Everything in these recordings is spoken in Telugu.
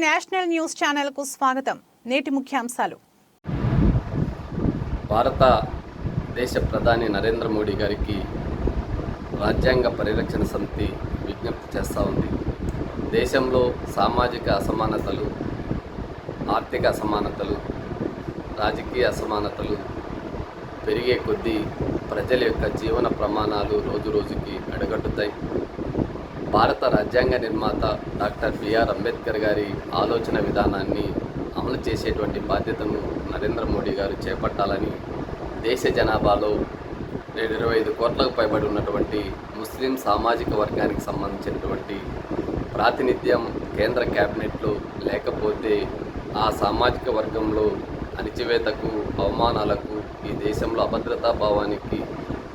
నేషనల్ న్యూస్ ఛానల్కు స్వాగతం. నేటి ముఖ్యాంశాలు. భారత దేశ ప్రధాని నరేంద్ర మోడీ గారికి రాజ్యాంగ పరిరక్షణ సమితి విజ్ఞప్తి చేస్తూ ఉంది. దేశంలో సామాజిక అసమానతలు ఆర్థిక అసమానతలు రాజకీయ అసమానతలు పెరిగే కొద్దీ ప్రజల యొక్క జీవన ప్రమాణాలు రోజు రోజుకి అడగట్టుతాయి భారత రాజ్యాంగ నిర్మాత డాక్టర్ బిఆర్ అంబేద్కర్ గారి ఆలోచన విధానాన్ని అమలు చేసేటువంటి బాధ్యతను నరేంద్ర మోడీ గారు చేపట్టాలని దేశ జనాభాలో నేడు ఇరవై ఐదు కోట్లకు పైబడి ఉన్నటువంటి ముస్లిం సామాజిక వర్గానికి సంబంధించినటువంటి ప్రాతినిధ్యం కేంద్ర క్యాబినెట్లో లేకపోతే ఆ సామాజిక వర్గంలో అణిచివేతకు అవమానాలకు ఈ దేశంలో అభద్రతా భావానికి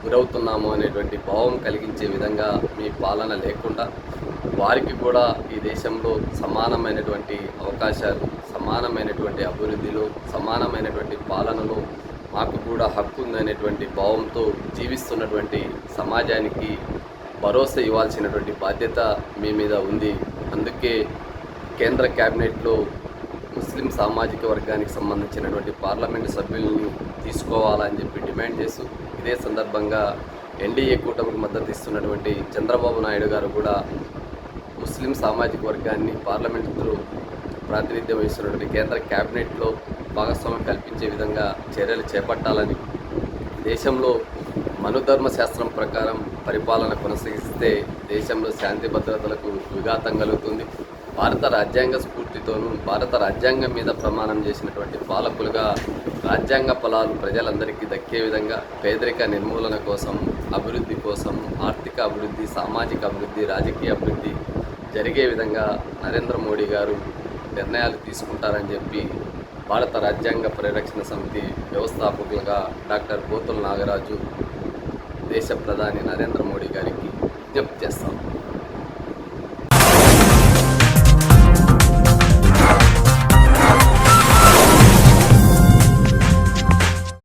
గురవుతున్నాము అనేటువంటి భావం కలిగించే విధంగా మీ పాలన లేకుండా వారికి కూడా ఈ దేశంలో సమానమైనటువంటి అవకాశాలు సమానమైనటువంటి అభివృద్ధిలో సమానమైనటువంటి పాలనలో మాకు కూడా హక్కు ఉందనేటువంటి భావంతో జీవిస్తున్నటువంటి సమాజానికి భరోసా ఇవ్వాల్సినటువంటి బాధ్యత మీ మీద ఉంది. అందుకే కేంద్ర క్యాబినెట్లో ముస్లిం సామాజిక వర్గానికి సంబంధించినటువంటి పార్లమెంటు సభ్యులను తీసుకోవాలని చెప్పి డిమాండ్ చేస్తూ ఇదే సందర్భంగా ఎన్డీఏ కూటమికి మద్దతు ఇస్తున్నటువంటి చంద్రబాబు నాయుడు గారు కూడా ముస్లిం సామాజిక వర్గాన్ని పార్లమెంటులో ప్రాతినిధ్యం వహిస్తున్నటువంటి కేంద్ర క్యాబినెట్లో భాగస్వామ్యం కల్పించే విధంగా చర్యలు చేపట్టాలని దేశంలో మనుధర్మ శాస్త్రం ప్రకారం పరిపాలన కొనసాగిస్తే దేశంలో శాంతి భద్రతలకు విఘాతం కలుగుతుంది. భారత రాజ్యాంగ స్ఫూర్తితోనూ భారత రాజ్యాంగం మీద ప్రమాణం చేసినటువంటి పాలకులుగా రాజ్యాంగ ఫలాలు ప్రజలందరికీ దక్కే విధంగా పేదరిక నిర్మూలన కోసం అభివృద్ధి కోసం ఆర్థిక అభివృద్ధి సామాజిక అభివృద్ధి రాజకీయ అభివృద్ధి జరిగే విధంగా నరేంద్ర మోడీ గారు నిర్ణయాలు తీసుకుంటారని చెప్పి భారత రాజ్యాంగ పరిరక్షణ సమితి వ్యవస్థాపకులుగా డాక్టర్ పోతుల నాగరాజు దేశ ప్రధాని నరేంద్ర మోడీ గారికి విజ్ఞప్తి చేస్తాం.